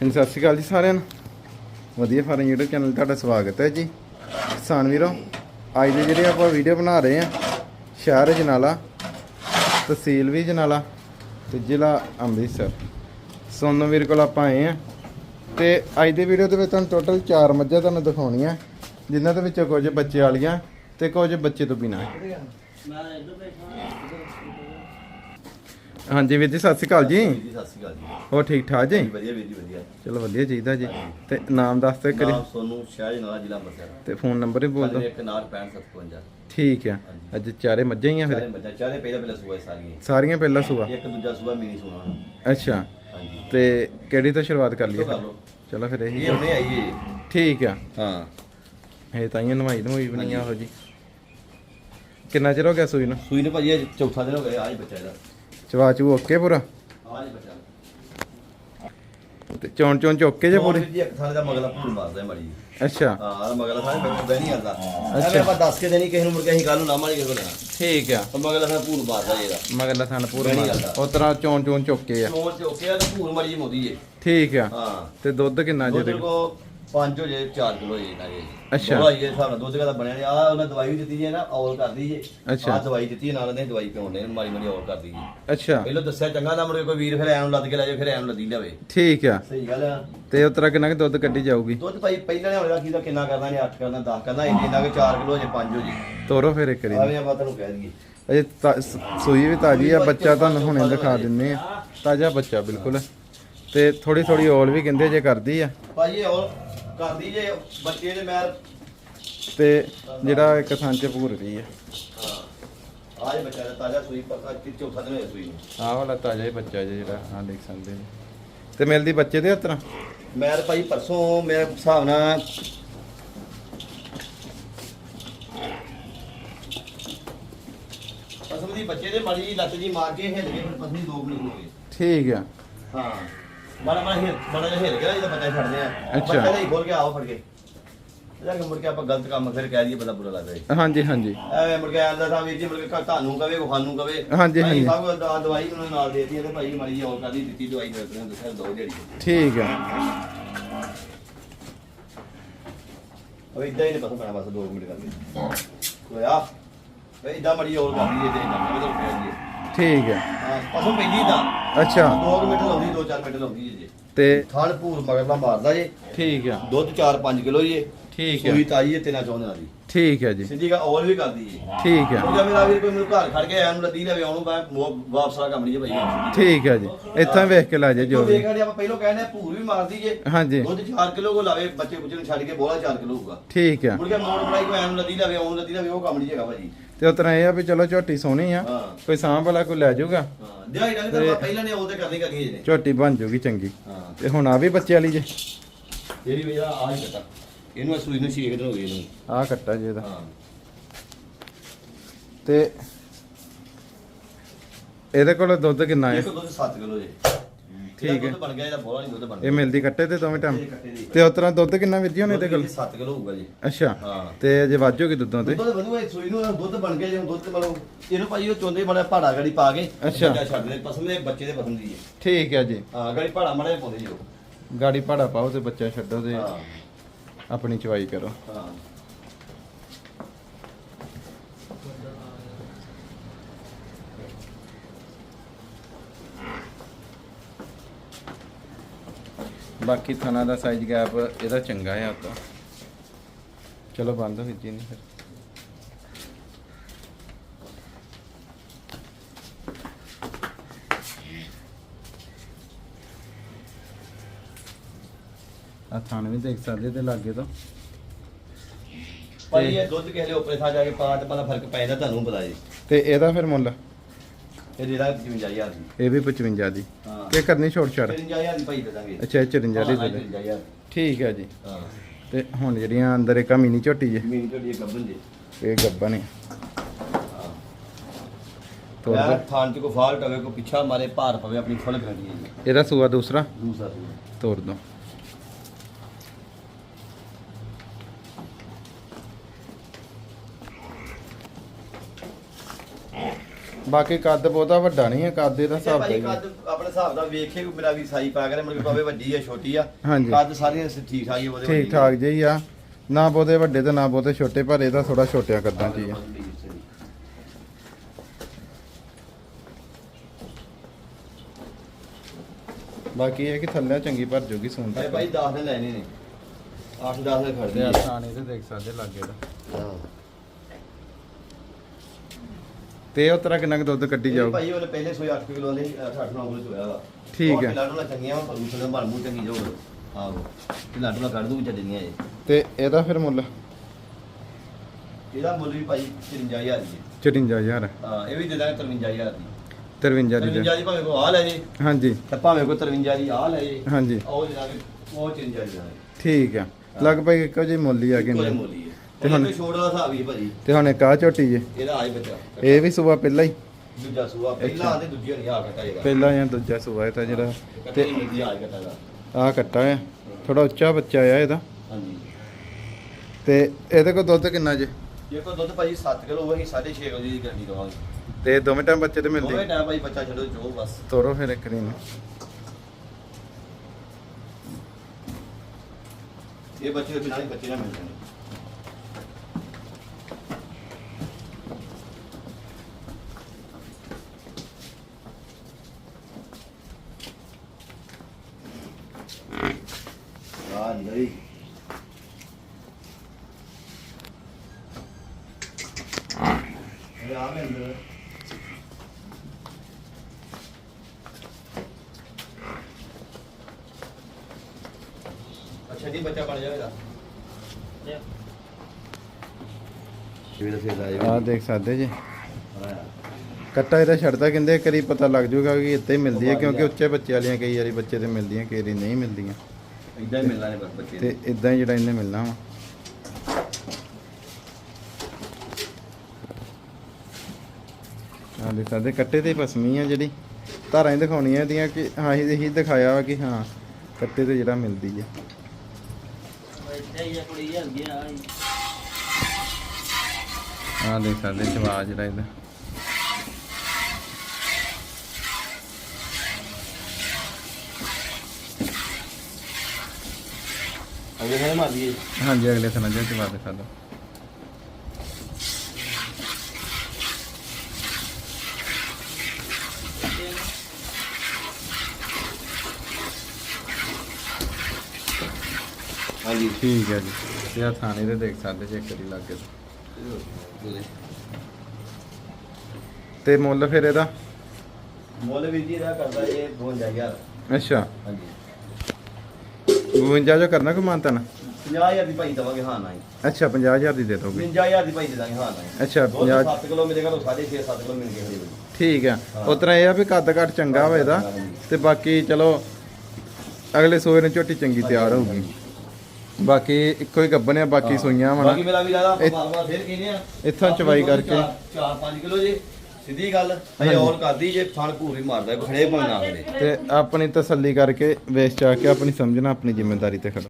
ਹਾਂਜੀ, ਸਤਿ ਸ਼੍ਰੀ ਅਕਾਲ ਜੀ ਸਾਰਿਆਂ ਨੂੰ। ਵਧੀਆ ਫਾਰਮ YouTube ਚੈਨਲ ਤੁਹਾਡਾ ਸਵਾਗਤ ਹੈ ਜੀ। ਕਿਸਾਨ ਵੀਰੋ, ਅੱਜ ਦੇ ਜਿਹੜੇ ਆਪਾਂ ਵੀਡੀਓ ਬਣਾ ਰਹੇ ਆ ਸ਼ਹਿਰ ਜਨਾਲਾ, ਤਹਿਸੀਲ ਵੀ ਜਨਾਲਾ ਤੇ ਜ਼ਿਲ੍ਹਾ ਅੰਮ੍ਰਿਤਸਰ। ਸੋਨੂ ਵੀਰ ਕੋਲ ਆਪਾਂ ਆਏ ਆ ਤੇ ਅੱਜ ਦੇ ਵੀਡੀਓ ਦੇ ਵਿੱਚ ਤੁਹਾਨੂੰ ਟੋਟਲ 4 ਮੱਝਾਂ ਤੁਹਾਨੂੰ ਦਿਖਾਉਣੀਆਂ, ਜਿਨ੍ਹਾਂ ਦੇ ਵਿੱਚੋਂ ਕੁਝ ਬੱਚੇ ਵਾਲੀਆਂ ਤੇ ਕੁਝ ਬੱਚੇ ਤੋਂ ਬਿਨਾਂ। ਹਾਂਜੀ ਵੀਰ ਜੀ ਸਤਿ ਸ਼੍ਰੀ ਅਕਾਲ ਜੀ। ਜੀ ਸਤਿ ਸ਼੍ਰੀ ਅਕਾਲ ਜੀ। ਹੋਰ ਠੀਕ ਠਾਕ ਜੀ? ਵਧੀਆ ਵੀਰ ਜੀ ਵਧੀਆ। ਚਲੋ ਵਧੀਆ ਚਾਹੀਦਾ ਜੀ। ਤੇ ਨਾਮ ਦੱਸ ਦਿਓ ਕਰੀ ਨਾਮ ਸੋਨੂੰ ਸ਼ਾਹ ਜਨਾਲਾ ਜ਼ਿਲ੍ਹਾ ਅੰਮ੍ਰਿਤਸਰ। ਤੇ ਫੋਨ ਨੰਬਰ ਵੀ ਬੋਲ ਦਿਓ। ਇੱਕ ਨਾਲ 6557 ਠੀਕ ਆ। ਅੱਜ ਚਾਰੇ ਮੱਝਾਂ ਹੀ ਆ ਚਾਰੇ ਫਿਰ ਚਾਰੇ ਪਹਿਲਾਂ ਪਹਿਲਾਂ ਸੂਆ ਸਾਰੀਆਂ। ਸਾਰੀਆਂ ਪਹਿਲਾ ਸੂਆ? ਇੱਕ ਦੂਜਾ ਸੂਆ ਮਿਨੀ ਸੂਆ ਅੱਛਾ। ਹਾਂਜੀ। ਤੇ ਕਿਹੜੀ ਤੋਂ ਸ਼ੁਰੂਆਤ ਕਰ ਲਈਏ? ਤੋਂ ਕਰ ਲਓ। ਚਲੋ ਫਿਰ ਇਹੀ ਇਹ ਹੁਣੇ ਆਈ ਹੈ ਠੀਕ ਆ। ਹਾਂ। ਇਹ ਤਾਂ ਹੀ ਨਵਾਈ ਨਵਾਈ ਬਣੀ ਆ ਉਹ ਜੀ। ਕਿੰਨਾ ਚਿਰ ਹੋ ਗਿਆ ਸੂਈ ਨੂੰ? ਸੂਈ ਨੇ ਭਾਜੀ ਇਹ ਚੌਥਾ ਦਿਨ ਹੋ ਗਿਆ ਆਜ ਬੱਚਾ ਇਹਦਾ। ਚਵਾ ਚੂ ਓਕੇ ਪੂਰਾ? ਬੱਚਾ ਤੇ ਚੌਣ ਚੌਣ ਚੋਕੇ ਜੇ ਪੂਰੇ? ਜੀ ਇੱਕ ਥਾਂ ਦਾ ਮਗਲਾ ਭੂਰ ਮਾਰਦਾ ਮਾੜੀ। ਅੱਛਾ। ਹਾਂ ਮਗਲਾ ਥਾਂ ਬੈਠਦਾ ਨਹੀਂ ਕਰਦਾ ਅੱਛਾ। ਆਪਾਂ ਦੱਸ ਕੇ ਦੇਣੀ ਕਿਸੇ ਨੂੰ ਮੁੜ ਕੇ ਅਸੀਂ ਕੱਲ ਨੂੰ ਨਾ ਮਾਰੀ ਕਿਸੇ ਕੋਲ ਠੀਕ ਆ। ਮਗਲਾ ਥਾਂ ਭੂਰ ਮਾਰਦਾ ਇਹਦਾ ਪੂਰਾ। ਉਹ ਤਰ੍ਹਾਂ ਚੌਣ ਚੌਣ ਚੋਕੇ ਆ। ਚੋਕੇ ਆ ਤਾਂ ਮੋਦੀ ਜੇ। ਠੀਕ ਆ। ਹਾਂ। ਤੇ ਦੁੱਧ ਕਿੰਨਾ ਜੇ ਕੋ? 5 ਹੋ ਜੇ 4 ਕਿਲੋ ਜੇ ਨਾ ਜੀ ਅੱਛਾ। ਦੋ ਆਈਏ ਹਿਸਾਬ ਨਾਲ ਦੁੱਧ ਦਾ ਬਣਿਆ ਨੇ ਆ ਉਹਨਾਂ ਦਵਾਈ ਵੀ ਦਿੱਤੀ ਜੇ ਨਾ ਔਲ ਕਰਦੀ ਜੇ। ਅੱਛਾ। ਆ ਦਵਾਈ ਦਿੱਤੀ ਹੈ, ਨਾਲ ਉਹਨੇ ਦਵਾਈ ਪਿਉਣੇ ਮਾਰੀ ਮਾਰੀ ਔਲ ਕਰਦੀ ਜੀ। ਅੱਛਾ। ਪਹਿਲਾਂ ਦੱਸਿਆ ਚੰਗਾ ਨਾ ਮੁੜ ਕੇ ਕੋਈ ਵੀਰ ਫਿਰ ਐਂ ਨੂੰ ਲੱਦ ਕੇ ਲੈ ਜਾਏ ਫਿਰ ਐਂ ਨੂੰ ਲੱਦੀ ਲਿਆਵੇ। ਠੀਕ ਆ। ਸਹੀ ਗੱਲ ਆ। ਤੇ ਉਹ ਤਰ੍ਹਾਂ ਕਿੰਨਾ ਕੁ ਦੁੱਧ ਕੱਢੀ ਜਾਊਗੀ? ਦੁੱਧ ਭਾਈ ਪਹਿਲਾਂ ਨੇ ਹੋਏਗਾ ਕਿਹਦਾ ਕਿੰਨਾ ਕਰਨਾ ਨੇ 8 ਕਰਨਾ 10 ਕਰਨਾ ਇੰਨੇ ਇੰਨਾ ਕਿ 4 ਕਿਲੋ ਜੇ 5 ਹੋ ਜੀ। ਤੋਰੋ ਫਿਰ ਇੱਕ ਵਾਰੀ। ਆਵੇਂ ਆਪਾਂ ਤੁਹਾਨੂੰ ਕਹਿ ਦਈਏ। ਅਜੇ ਤਾ- ਸ- ਸੂਈ ਵੀ ਤਾਜੀ ਆ ਬੱਚਾ ਤੁਹਾਨੂੰ ਹੁਣੇ ਦਿਖਾ ਦਿੰਨੇ ਆ। ਤਾਜ਼ਾ ਬੱਚਾ ਬਿਲਕੁਲ। ਤੇ ਥੋੜੀ ਥੋੜੀ ਔਲ ਵੀ ਕਹਿੰਦੇ ਜੇ ਕਰਦੀ ਆ। ਭਾਈ ਇਹ ਔਲ ਕਰਦੀ ਜੇ ਬੱਚੇ ਦੇ ਮੈਰ। ਤੇ ਜਿਹੜਾ ਇੱਕ ਥਾਂ ਚ ਭੂਰ ਰਹੀ ਆ ਹਾਂ। ਆਜ ਬੱਚਾ ਦਾ ਤਾਜ਼ਾ ਸੂਈ ਪਰ ਅੱਜ ਚੌਥਾ ਦਿਨ ਹੋਇਆ ਸੂਈ ਨੂੰ। ਆਹ ਵਾਲਾ ਤਾਜ਼ਾ ਹੀ ਬੱਚਾ ਜੇ ਜਿਹੜਾ ਆ ਦੇਖ ਸਕਦੇ ਜੀ ਤੇ ਮਿਲਦੀ ਬੱਚੇ ਦੇ ਹੱਥਾਂ ਮੈਰ ਭਾਈ ਪਰਸੋਂ ਮੇਰੇ ਹਿਸਾਬ ਨਾਲ ਪਸਮ ਦੀ ਬੱਚੇ ਦੇ ਮਾੜੀ ਜਿਹੀ ਲੱਤ ਜੀ ਮਾਰ ਕੇ ਹਿੱਲ ਕੇ ਫਿਰ ਪਸਮੀ ਦੋ ਮਿੰਟ ਹੋ ਗਏ। ਠੀਕ ਆ। ਹਾਂ। ਬੜਾ ਬੜਾ ਹਿੱਲ ਬੜਾ ਜਿਹਾ ਹਿੱਲ ਗਿਆ ਇਹਦਾ ਬੱਚਾ ਛੱਡਦੇ ਆ। ਅੱਛਾ। ਬੱਚਾ ਨਹੀਂ ਖੋਲ ਕੇ ਆਓ ਫੜ ਕੇ। ਜਾ ਕੇ ਮੁੜ ਕੇ ਆਪਾਂ ਗਲਤ ਕੰਮ ਫਿਰ ਕਹਿ ਦਈਏ ਬੜਾ ਬੁਰਾ ਲੱਗਦਾ ਜੀ। ਹਾਂਜੀ ਹਾਂਜੀ। ਐਵੇਂ ਮੁੜ ਕੇ ਆਂਦਾ ਤਾਂ ਵੀਰ ਜੀ ਮੁੜ ਕੇ ਘਰ ਤੁਹਾਨੂੰ ਕਵੇ ਉਹ ਸਾਨੂੰ ਕਵੇ। ਹਾਂਜੀ, ਭਾਈ ਹਾਂਜੀ। ਸਭ ਕੁਝ ਦਾ- ਦਵਾਈ ਉਹਨਾਂ ਨਾਲ ਦੇਤੀ ਇਹਦੇ ਭਾਈ ਮਾੜੀ ਦਵਾਈ ਦੱਸਿਆ ਦੋ ਜਿਹੜੀ ਠੀਕ ਆ। ਉਹ ਇਦਾਂ ਹੀ ਨਹੀਂ ਪਤਾ ਪੈਣਾ ਬਸ 2 ਮਿੰਟ ਕਰਕੇ। ਹੋਇਆ। ਵੇ ਇਦਾਂ ਮੜੀ ਕਹਿ ਦਈਏ ਠੀਕ ਆ ਹਾਂ। ਪਸੋਂ ਪੈਂਦੀ ਦਾ ਅੱਛਾ। 2 ਮਿੰਟ ਲਾਉਂਦੀ 2-4 ਮਿੰਟ ਲਾਉਂਦੀ ਹੈ ਜੀ। ਤੇ ਥਣ ਭੂਰ ਮਗਰਲਾ ਮਾਰਦਾ ਜੇ। ਠੀਕ ਆ ਦੁੱਧ 4-5 ਕਿਲੋ ਜੀ। ਠੀਕ ਆ ਸੂਈ ਤਾਈ ਹੈ ਤਿੰਨਾਂ ਚੌਂਦੇ ਦੀ। ਠੀਕ ਆ ਜੀ। ਸਿੰਧੀ ਕਾ ਔਲ ਵੀ ਕਰਦੀ ਜੀ। ਠੀਕ ਆ ਉਹ ਜੇ ਮੇਰਾ ਵੀਰ ਕੋਈ ਮੈਨੂੰ ਘਰ ਖੜ ਕੇ ਆਇਆ ਨੂੰ ਲੱਦੀ ਲਵੇ ਉਹਨੂੰ ਮੈਂ ਮੋ- ਵਾਪਸ ਵਾਲਾ ਕੰਮ ਨਹੀਂ ਜੇ ਭਾਈ। ਠੀਕ ਆ ਜੀ। ਇੱਥਾਂ ਵੇਖ ਕੇ ਲਾ ਜੇ ਜੋ ਜੋ ਵੀ। ਆਪਾਂ ਪਹਿਲਾਂ ਕਹਿੰਦੇ ਭੂਰ ਵੀ ਮਾਰਦੀ ਜੇ। ਹਾਂਜੀ। ਦੁੱਧ 4 ਕਿਲੋ ਕੋ ਲਾਵੇ ਬੱਚੇ ਬੁੱਚੇ ਨੂੰ ਛੱਡ ਕੇ ਬੋਲਾ 4 ਕਿਲੋ ਹੋਊਗਾ। ਠੀਕ ਆ ਮੁੜ ਕੇ ਮੋੜ ਬਣਾਈ ਕੋਈ ਐਂ ਨੂੰ ਲੱਦੀ ਲਵੇ ਉਹਨੂੰ ਲੱਦੀ ਲਵੇ ਉਹ ਕੰਮ ਨਹੀਂ ਹੈਗਾ ਭਾਜੀ। ਤੇ ਉਸ ਤਰ੍ਹਾਂ ਇਹ ਆ ਵੀ ਚਲੋ ਝੋਟੀ ਸੋਹਣੀ ਆ ਹਾਂ। ਕੋਈ ਸਾਂਭ ਵਾਲਾ ਕੋਈ ਲੈ ਜਾਊਗਾ। ਹਾਂ ਦਿਹਾੜੀ ਡੰਗ ਤਾਂ ਪਹਿਲਾਂ ਨੇ ਉਹਦੇ ਕਰਨੀ ਕਰਨੀ ਜੇ ਨੇ। ਝੋਟੀ ਬਣ ਜਾਊਗੀ ਚੰਗੀ। ਹਾਂ। ਤੇ ਹੁਣ ਆ ਵੀ ਬੱਚੇ ਵਾਲੀ ਜੇ। ਜਿਹੜੀ ਵੀ ਆ ਆ ਹੀ ਕਟਾ। ਇਹਨੂੰ ਇਹ ਸੂਈ ਨੂੰ 6 ਦਿਨ ਹੋ ਗਏ ਇਹਨੂੰ। ਆ ਕੱਟਾ ਜੇ ਇਹਦਾ। ਹਾਂ। ਤੇ ਇਹਦੇ ਕੋਲ ਦੁੱਧ ਕਿੰਨਾ ਹੈ? ਇੱਕ ਦੁੱਧ 7 ਕਿਲੋ ਜੇ। ਠੀਕ ਹੈ। ਦੁੱਧ ਬਣ ਗਿਆ ਇਹਦਾ ਬੋਲਾ ਨਹੀਂ ਦੁੱਧ ਬਣ ਇਹ ਗਿਆ ਮਿਲਦੀ ਕੱਟੇ ਤੇ ਦੋਵੇਂ ਟਾਈਮ ਇਹ ਕੱਟੇ ਦੀ ਤੇ ਉਸ ਤਰ੍ਹਾਂ ਦੁੱਧ ਕਿੰਨਾ ਵੀਰ ਜੀ ਹੁਣ ਇਹਦੇ ਕੋਲ? 7 ਕਿਲੋ ਹੋਊਗਾ ਜੀ। ਅੱਛਾ। ਹਾਂ। ਤੇ ਅਜੇ ਵਾਜੋਗੀ ਦੁੱਧੋਂ ਤੇ? ਦੁੱਧ ਵਧੂਗਾ ਸੂਈ ਨੂੰ ਦੁੱਧ ਬਣ ਗਿਆ ਜਿਵੇਂ ਦੁੱਧ ਮਤਲਬ ਇਹਨੂੰ ਭਾਈ ਉਹ ਚੋਂਦੇ ਬੜਾ ਪਹਾੜਾ ਗੜੀ ਪਾ ਕੇ ਅੱਛਾ। ਬੱਚਾ ਛੱਡ ਦੇ ਪਸੰਦ ਦੇ ਬੱਚੇ ਦੇ ਪਸੰਦ ਦੀ ਹੈ। ਠੀਕ ਹੈ ਜੀ। ਹਾਂ ਗੜੀ ਪਹਾੜਾ ਮੜੇ ਪਾਉਂਦੇ ਜੀ ਉਹ। ਗਾੜੀ ਭਾੜਾ ਪਾਓ ਤੇ ਬੱਚਾ ਛੱਡੋ ਤੇ ਹਾਂ। ਆਪਣੀ ਚਵਾਈ ਕਰੋ। ਹਾਂ। ਬਾਕੀ ਥਣਾ ਦਾ ਸਾਈਜ਼ ਗੈਪ ਇਹਦਾ ਚੰਗਾ ਹੈ ਆਪਾਂ। ਚਲੋ ਬੰਦ ਹੋ ਜੀ ਨਹੀਂ ਫਿਰ। ਆ ਥਣ ਵੀ ਦੇਖ ਸਕਦੇ ਤੇ ਲਾਗੇ ਤੋਂ। ਭਾਈ ਇਹ ਦੁੱਧ ਕਿਸੇ ਦੇ ਉੱਪਰੇ ਥਾਂ ਜਾ ਕੇ ਪਾ ਤੇ ਪਤਾ ਫ਼ਰਕ ਪੈ ਜਾਂਦਾ ਤੁਹਾਨੂੰ ਪਤਾ ਜੀ। ਤੇ ਇਹਦਾ ਫਿਰ ਮੁੱਲ? ਇਹ ਜਿਹੜਾ 55000 ਦੀ। ਇਹ ਵੀ 55 ਦੀ। ਹਾਂ। ਤੇ ਕਰਨੀ ਛੋਟ ਛੜ 55000 ਦੀ ਭਾਈ ਦੇ ਦਾਂਗੇ। ਅੱਛਾ ਇਹ 54 ਦੀ ਦੇ ਦੇ 55000 ਠੀਕ ਹੈ ਜੀ। ਹਾਂ। ਤੇ ਹੁਣ ਜਿਹੜੀਆਂ ਅੰਦਰ ਇੱਕ ਮਿਨੀ ਝੋਟੀ ਜੇ। ਮੀਨ ਝੋਟੀ ਗੱਬਨ ਜੀ। ਇਹ ਗੱਬਾ ਨੇ ਹਾਂ। ਤੋੜ ਯਾਰ ਦੋ। ਥਾਂ ਚ ਕੋ ਫਾਲਟ ਹੋਵੇ ਕੋ ਪਿੱਛਾ ਮਾਰੇ ਭਾਰ ਪਵੇ ਆਪਣੀ ਫੁੱਲ ਕਰਨੀ ਹੈ ਜੀ। ਇਹਦਾ ਸੂਆ ਦੂਸਰਾ? ਦੂਸਰਾ ਸੂਆ। ਤੋੜ ਦੋ। ਬਾਕੀ ਕੱਦ ਬਹੁਤਾ ਵੱਡਾ ਨਹੀਂ ਹੈ ਕੱਦ ਇਹਦਾ ਹਿਸਾਬ ਦਾ ਭਾਈ ਹੀ ਹੈ। ਕੱਦ ਆਪਣੇ ਹਿਸਾਬ ਦਾ ਵੇਖੇ ਕੋਈ ਮੇਰਾ ਵੀ ਸਾਈ ਪਾ ਕੇ ਮੁਰਗੇ ਪਾਵੇ ਵੱਡੀ ਆ ਛੋਟੀ ਆ। ਹਾਂਜੀ। ਕੱਦ ਸਾਰੀਆਂ ਠੀਕ ਠਾਕ ਹੀ ਆ, ਉਹਦੇ ਠੀਕ ਠਾਕ ਜਿਹੀ ਆ। ਨਾ ਬਹੁਤੇ ਵੱਡੇ ਤੇ ਨਾ ਬਹੁਤੇ ਛੋਟੇ ਪਰ ਇਹਦਾ ਥੋੜਾ ਛੋਟਿਆ ਕਰਦਾ ਜੀ ਆ। ਬਾਕੀ ਇਹ ਕਿ ਥੱਲੇ ਚੰਗੀ ਭਰ ਜੂਗੀ ਸੂਣ ਭਾਈ ਭਾਈ 10 ਦੇ ਲੈਣੇ ਨੇ। 8 10 ਦੇ ਖੜਦੇ ਤੇ ਆ ਆਸਾਨ ਇਹਦੇ ਦੇਖ ਸਕਦੇ ਲੱਗੇ ਦਾ ਤੇ ਉਹ ਤਰ੍ਹਾਂ ਕਿੰਨਾ ਕੁ ਦੁੱਧ ਕੱਢੀ ਜਾਊ? ਭਾਈ ਉਹਨੇ ਪਹਿਲੇ ਸੋਏ 8 ਕਿਲੋ ਦੇ 8 9 ਕਿਲੋ ਚੋਇਆ ਵਾ। ਠੀਕ ਹੈ। ਲਾਡੂ ਨਾਲ ਚੰਗੀਆਂ ਵਾ ਪਰੂਸ ਨਾਲ ਭਰ ਮੂੰਹ ਚੰਗੀ ਜਾਊ। ਆਹੋ ਤੇ ਲਾਡੂ ਨਾਲ ਕੱਢ ਦੂ ਚੱਲਣੀਆਂ ਇਹ। ਤੇ ਇਹਦਾ ਫਿਰ ਮੁੱਲ? ਇਹਦਾ ਮੁੱਲ ਵੀ ਭਾਈ 53000 ਦੀ ਹੈ। 54000 ਹਾਂ ਇਹ ਵੀ ਦੇ ਦਾਂਗੇ 53000 ਦੀ। 53 ਦੀ 53 ਦੀ। ਭਾਵੇਂ ਕੋ ਆ ਲੈ ਜੇ। ਹਾਂਜੀ। ਤੇ ਭਾਵੇਂ ਕੋ 53 ਦੀ ਆ ਲੈ ਜੇ। ਹਾਂਜੀ। ਉਹ ਦੇ ਦਾਂਗੇ ਉਹ 53 ਦੀ ਦਾਂਗੇ। ਠੀਕ ਆ ਲਗਭਗ ਇੱਕੋ ਜਿਹੀ ਮੁੱਲ ਹੀ ਆ ਮੁੱਲ ਹੀ ਹੈ ਤੇ ਹੁਣ- ਹੁਣ ਛੋੜ ਦਾ ਹਿਸਾਬ ਹੀ ਭਾਜੀ। ਤੇ ਹੁਣ ਇੱਕ ਆ ਝੋਟੀ ਜੇ। ਇਹਦਾ ਆਜ ਬੱਚਾ। ਇਹ ਵੀ ਸੂਆ ਪਹਿਲਾਂ ਹੀ? ਦੂਜਾ ਸੂਆ ਪਹਿਲਾਂ ਤੇ ਦੂਜਾ ਨਹੀਂ ਆ ਕੱਟਾ ਪਹਿਲਾਂ ਜਾਂ ਦੂਜਾ ਸੂਆ ਇਹ ਤਾਂ ਜਿਹੜਾ ਤੇ ਆਜ ਕੱਟਾ ਦਾ ਆ ਕੱਟਾ ਆ। ਥੋੜਾ ਉੱਚਾ ਬੱਚਾ ਆ ਇਹਦਾ। ਹਾਂਜੀ। ਤੇ ਇਹਦੇ ਕੋਲ ਦੁੱਧ ਕਿੰਨਾ ਜੇ? ਜੇ ਕੋ ਦੁੱਧ ਭਾਜੀ 7 ਕਿਲੋ ਹੋਈ 6.5 ਕਿਲੋ ਦੀ ਗਰਮੀ ਦਵਾਂਗੇ। ਤੇ ਦੋਵੇਂ ਟਾਈਮ ਬੱਚੇ ਤੇ ਦੋਵੇਂ ਮਿਲਦੇ ਟਾਈਮ ਭਾਈ ਬੱਚਾ ਛੱਡੋ ਜੋ ਬਸ। ਤੋਰੋ ਫਿਰ ਇੱਕ ਦਿਨ। ਇਹ ਬੱਚੇ ਦੇ ਬਿਨਾਂ ਬੱਚੇ ਨਾ ਮਿਲਦੇ ਨੇ ਆ ਨਹੀਂ ਇਹ ਆ ਮੈਂ ਅੰਦਰ ਬੱਚਾ ਬਣ ਜਾਵੇਗਾ। ਆ ਦੇਖ ਸਕਦੇ ਜੀ। ਕੱਟਾ ਇਹਦਾ ਛੱਡਦਾ ਕਹਿੰਦੇ ਕਰੀ ਪਤਾ ਲੱਗ ਜਾਊਗਾ ਕਿ ਇੱਥੇ ਹੀ ਮਿਲਦੀ ਹੈ ਕਿਉਂਕਿ ਉੱਚੇ ਬੱਚੇ ਵਾਲੀਆਂ ਕਈ ਵਾਰੀ ਬੱਚੇ ਤੇ ਮਿਲਦੀਆਂ ਕਈ ਵਾਰੀ ਨਹੀਂ ਮਿਲਦੀਆਂ। ਇਦਾਂ ਹੀ ਮਿਲਣਾ ਨੇ ਬਸ ਬੱਚੇ ਤੇ ਇਦਾਂ ਹੀ ਜਿਹੜਾ ਇਹਨੇ ਮਿਲਣਾ ਵਾ। ਆ ਦੇਖ ਸਕਦੇ ਕੱਟੇ ਤੇ ਪਸਮੀ ਆ ਜਿਹੜੀ। ਧਾਰਾਂ ਹੀ ਦਿਖਾਉਣੀਆਂ ਇਹਦੀਆਂ ਕਿ ਹਾਂ ਇਹ ਹੀ ਦਿਖਾਇਆ ਵਾ ਕਿ ਹਾਂ ਕੱਟੇ ਤੇ ਜਿਹੜਾ ਮਿਲਦੀ ਹੈ ਆ ਦੇਖ ਸਕਦੇ ਜਵਾਬ ਜਿਹੜਾ ਇਹਦਾ। ਅਗੇ ਹੈ ਮਾਰ ਲਈਏ ਹਾਂਜੀ ਅਗਲੇ ਥਾਂ ਜਿਹੜਾ ਜਵਾਬ ਦਿਖਾ ਹਾਂਜੀ। ਠੀਕ ਹੈ ਜੀ। ਤੇ ਆ ਥਾਣੇ ਤੇ ਦੇਖ ਸਕਦੇ ਚੈੱਕ ਕਰੀ ਲੱਗੇ ਤੇ ਮੁੱਲ ਫਿਰ ਇਹਦਾ? ਮੁੱਲ ਵੀ ਜੀ ਇਹਦਾ ਕਰਦਾ ਇਹ 52000 ਅੱਛਾ। ਹਾਂਜੀ। 52 ਜੋ ਕਰਨਾ ਕੋ ਮਾਨਤਾ ਨਾ 50000 ਦੀ ਭਾਈ ਦਵਾਂਗੇ ਹਾਂ ਨਾ ਅੱਛਾ 50000 ਦੀ ਦੇ ਦੋਗੇ। 50000 ਦੀ ਭਾਈ ਦੇ ਦਾਂਗੇ ਹਾਂ ਨਾ ਅੱਛਾ 50 7 ਕਿਲੋ ਮਿਲੇਗਾ ਤਾਂ 6.5 7 ਕਿਲੋ ਮਿਲ ਗਏ ਠੀਕ ਆ ਉਤਰਾ ਇਹ ਆ ਵੀ ਕੱਦ ਘੱਟ ਚੰਗਾ ਵਾ ਇਹਦਾ। ਤੇ ਬਾਕੀ ਚਲੋ ਅਗਲੇ ਸੋਏ ਨੂੰ ਝੋਟੀ ਚੰਗੀ ਤਿਆਰ ਹੋਊਗੀ। ਬਾਕੀ ਇੱਕੋ ਹੀ ਗੱਬਨ ਆ ਬਾਕੀ ਸੂਈਆਂ ਵਾ ਬਾਕੀ ਮੇਰਾ ਵੀ ਦਾਦਾ ਇਹ- ਬਾਰ ਬਾਰ ਫੇਰ ਕਹਿੰਦੇ ਆ। ਇੱਥੋਂ ਚਵਾਈ ਕਰਕੇ। 4-5 ਕਿਲੋ ਜੀ ਸਿੱਧੀ ਗੱਲ। ਅਜੇ ਹੋਰ ਕਰਦੀ ਜੇ ਫਲ ਭੂਰੀ ਮਾਰਦਾ ਖੜੇ ਕਰੇ ਤੇ ਆਪਣੀ ਤਸੱਲੀ ਕਰਕੇ ਵੇਚ ਚਾ ਕੇ ਆਪਣੀ ਸਮਝਣਾ ਆਪਣੀ ਜ਼ਿੰਮੇਵਾਰੀ ਤੇ ਖੜੋ।